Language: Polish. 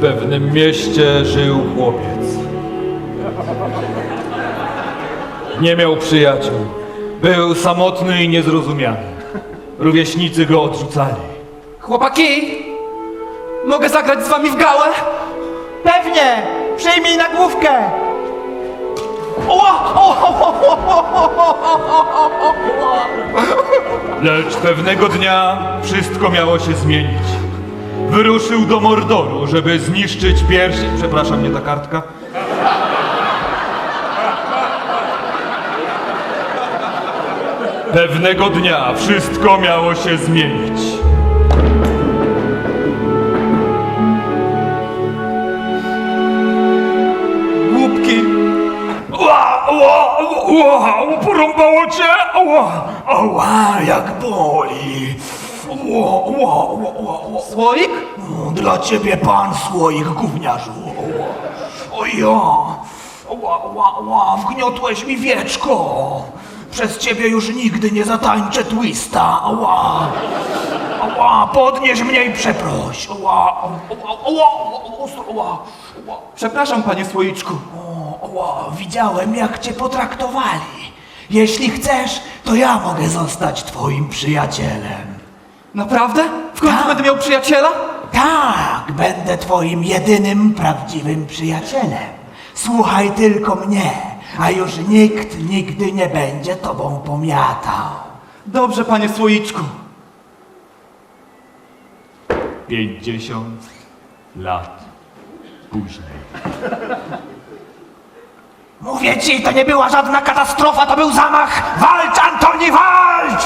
W pewnym mieście żył chłopiec. Nie miał przyjaciół. Był samotny i niezrozumiany. Rówieśnicy go odrzucali. Chłopaki, mogę zagrać z wami w gałę? Pewnie! Przyjmij na główkę! Lecz pewnego dnia wszystko miało się zmienić. Wyruszył do Mordoru, żeby zniszczyć pierwszy... Przepraszam, nie ta kartka? Pewnego dnia wszystko miało się zmienić. Ła, ła, porąbało cię? Ła, ła, jak boli. Ła, ła, ła, ła, ła. Słoik? Dla ciebie pan słoik, gówniarzu. O ja, ła, ła, ła, wgniotłeś mi wieczko. Przez ciebie już nigdy nie zatańczę twista. Ała, ała, podnieś mnie i przeproś. Ała, ała, ała, ała, ała, ała. Przepraszam, panie Słoiczku. Widziałem jak cię potraktowali. Jeśli chcesz, to ja mogę zostać twoim przyjacielem. Naprawdę? W końcu Tak. będę miał przyjaciela? Tak, będę twoim jedynym prawdziwym przyjacielem. Słuchaj tylko mnie, a już nikt nigdy nie będzie tobą pomiatał. Dobrze, panie Słoiczku. Pięćdziesiąt lat później. Mówię ci, to nie była żadna katastrofa, to był zamach. Walcz, Antoni, walcz!